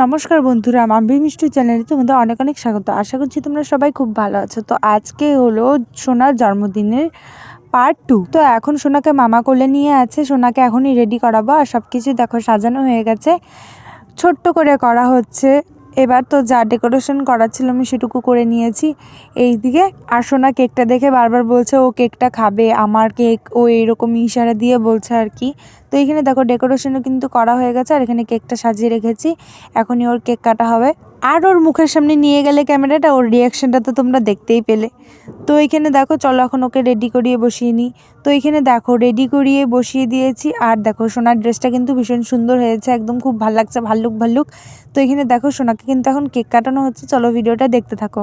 নমস্কার বন্ধুরা আমি মিষ্টি চ্যানেলে তোমাদের অনেক অনেক স্বাগত। আশা করছি তোমরা সবাই খুব ভালো আছো। তো আজকে হলো সোনার জন্মদিনের পার্ট টু তো এখন সোনাকে মামা কোলে নিয়ে আছে, সোনাকে এখনই রেডি করাবো। আর সব কিছু দেখো সাজানো হয়ে গেছে। ছোট্ট করে করা হচ্ছে। এবার তো যা ডেকোরেশন করার ছিল আমি সেটুকু করে নিয়েছি। এই দিকে আর সোনা কেকটা দেখে বারবার বলছে, ও কেকটা খাবে, আমার কেক ও এরকম ইশারা দিয়ে বলছে আর কি। তো এখানে দেখো ডেকোরেশনও কিন্তু করা হয়ে গেছে, আর এখানে কেকটা সাজিয়ে রেখেছি। এখনই ওর কেক কাটা হবে। আর ওর মুখের সামনে নিয়ে গেলে ক্যামেরাটা, ওর রিয়াকশানটা তো তোমরা দেখতেই পেলে। তো এখানে দেখো, চলো এখন ওকে রেডি করিয়ে বসিয়ে নিই। তো এখানে দেখো রেডি করিয়ে বসিয়ে দিয়েছি। আর দেখো, সোনার ড্রেসটা কিন্তু ভীষণ সুন্দর হয়েছে, একদম খুব ভালো লাগছে, ভাল্লুক ভাল্লুক। তো এখানে দেখো, সোনাকে কিন্তু এখন কেক কাটানো হচ্ছে। চলো ভিডিওটা দেখতে থাকো।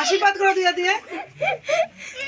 আশীর্বাদ করে দিয়ে দিয়ে।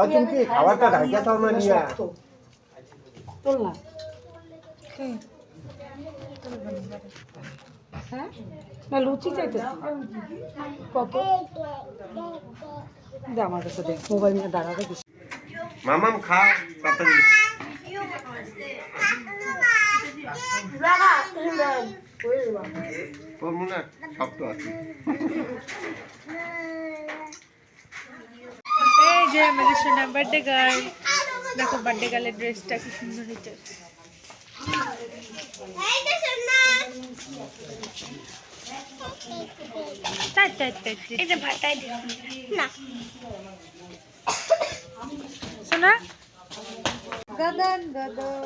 আর তুমি কি খাবারটা ঢাকা তাও না নিয়ে? তোললাম না। লুচি চাইতেছি। কত? দে আমার কাছে দে মোবাইল নিয়ে দাঁড়াবে কিছু মামাম খা তাড়াতাড়ি তোর মনে হয় শক্ত আছে। যে আমাদের সোনা বার্থডে গার্ল দেখো বার্থডে গার্লের ড্রেসটা কি সুন্দর হয়েছে। তাই তাই তাই তাই। এটা ভাটাই দিও না। সোনা? গদন গদন